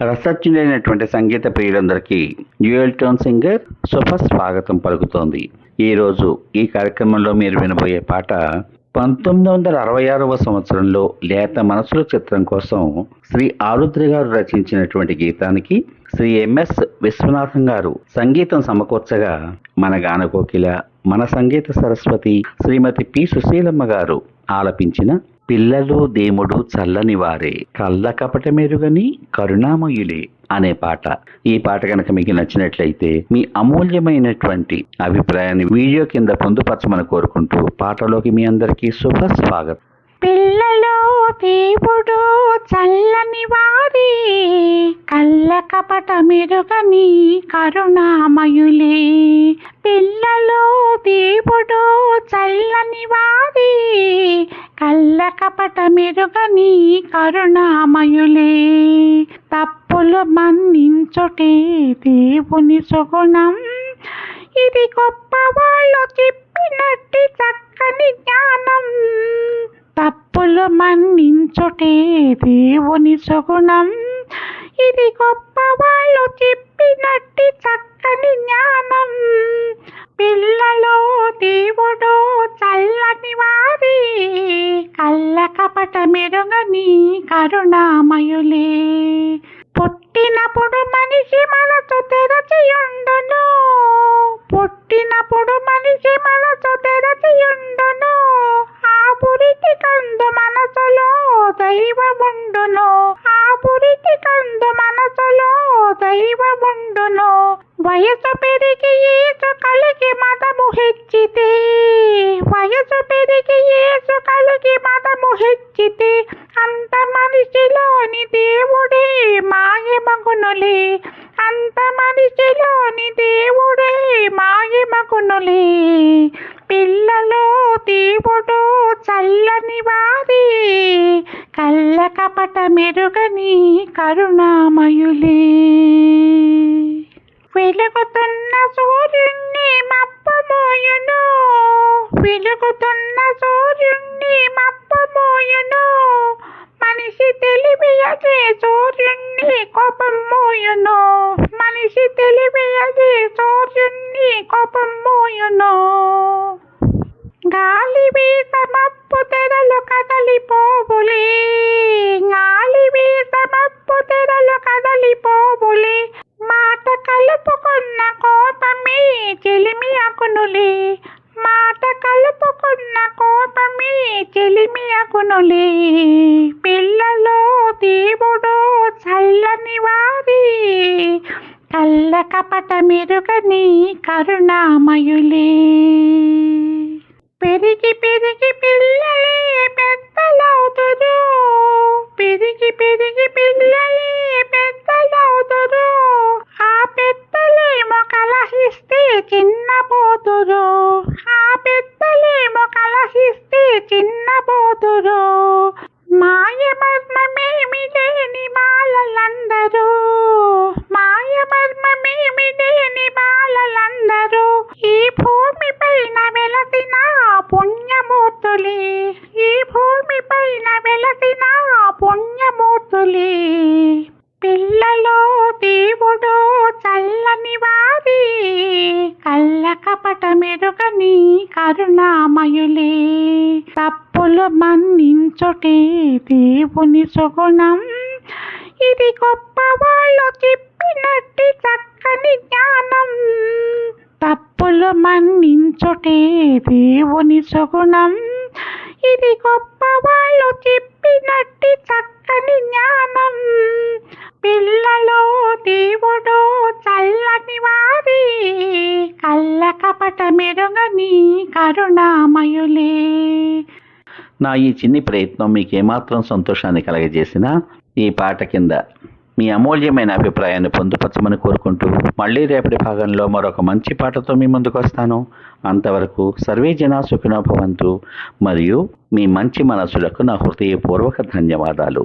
రసజ్ఞులైనటువంటి సంగీత ప్రియులందరికీ dual tone singer శుభ స్వాగతం పలుకుతోంది. ఈరోజు ఈ కార్యక్రమంలో మీరు వినబోయే పాట పంతొమ్మిది వందల అరవై ఆరవ సంవత్సరంలో లేత మనసుల చిత్రం కోసం శ్రీ ఆరుద్ర గారు రచించినటువంటి గీతానికి శ్రీ ఎంఎస్ విశ్వనాథం గారు సంగీతం సమకూర్చగా మన గానకోకిల మన సంగీత సరస్వతి శ్రీమతి పి సుశీలమ్మ గారు ఆలపించిన పిల్లలు దేముడు చల్లని వారే. కళ్ళ కపట మెరుగని కరుణామయులే అనే పాట. ఈ పాట కనుక మీకు నచ్చినట్లయితే మీ అమూల్యమైనటువంటి అభిప్రాయాన్ని వీడియో కింద పొందుపరచమని కోరుకుంటూ పాటలోకి మీ అందరికీ శుభ స్వాగతం. పిల్లలో దేవుడు చల్లని వారి. కళ్ళ కపట మెరుగని కరుణామయులే. పిల్లలో దేవుడు చల్లని వారి. కళ్ళ కపట మెరుగని కరుణామయులే. తప్పులు మన్నించుటే దేవుని సుగుణం. ఇది గొప్ప వాళ్ళు చెప్పినట్టి చక్కని జ్ఞానం. తప్పులు మన్నించుటే దేవుని సుగుణం. ఇది గొప్ప వాళ్ళు చెప్పినట్టి చక్కని జ్ఞానం. కపట కరుణామయులే. పుట్టినప్పుడు మనిషి మనసు తెరచియుండును పుట్టినప్పుడు మనిషి మనసు తెరచియుండును ఆ పురికి కందు మనసులో దైవముండును ఆ పురికి కందు మనసులో దైవముండును వయసు పెరిగి ఏసు కలిగి మతము హెచ్చితే. వయసు పెరిగి ఏసు కలిగి మనిషిలోని దేవుడే మాయమగునులి అంత మనిషిలోని దేవుడే మాయమగునులి పిల్లలో దేవుడు చల్లని వారి. కళ్ళ కపట మెరుగని కరుణామయులే. వెలుగుతున్న సూర్యుణ్ణి మప్పమోయును. వెలుగుతున్న సూర్యుణ్ణి మప్పమోయును. మనిషి తెలివియదే సూర్యుణ్ణి కోపం మోయును మనిషి తెలివియదే సూర్యుణ్ణి కోపం మోయును గాలి వీస మప్పు తెరలు కదలిపోవులే. గాలి వీస మప్పు తెరలు కదలిపోవులే. మాట కలుపుకున్న కోపమే చెలిమి అకునులే మాట కలుపుకున్న కోపమే చెలిమి అకునులే కళ్ళ కపట మెరుగని కరుణామయులే. పెరిగి పెరిగి పిల్లలే పెద్దలవుతురు పెరిగి పెరిగి పిల్లలే పెద్దలవుతురు ఆ పెద్దలేమో కలహిస్తే చిన్నపోతురు ఆ పెద్దలేమో కలహిస్తే చిన్నపోతురు పుణ్యమూర్తులే పిల్లలో దేవుడు చల్లని వారి కళ్ళ కపట మెరుగని కరుణామయులే. తప్పులు మన్నించుటే దేవుని సుగుణం. ఇది గొప్ప వాళ్ళు చెప్పినట్టి చక్కని జ్ఞానం. తప్పులు మన్నించుటే దేవుని సుగుణం. ఇది గొప్ప వాళ్ళు చెప్పినట్టి చక్కని జ్ఞానం. పిల్లలో దేవుడు చల్లని వారి. కళ్ళ కపట మెరుగని కరుణామయులే. నా ఈ చిన్ని ప్రయత్నం మీకు ఏమాత్రం సంతోషాన్ని కలగజేసినా ఈ పాట కింద మీ అమూల్యమైన అభిప్రాయాన్ని పొందుపరచమని కోరుకుంటూ మళ్ళీ రేపటి భాగంలో మరొక మంచి పాటతో మీ ముందుకు వస్తాను. అంతవరకు సర్వే జనా సుఖినోభవంతు మరియు మీ మంచి మనసులకు నా హృదయపూర్వక ధన్యవాదాలు.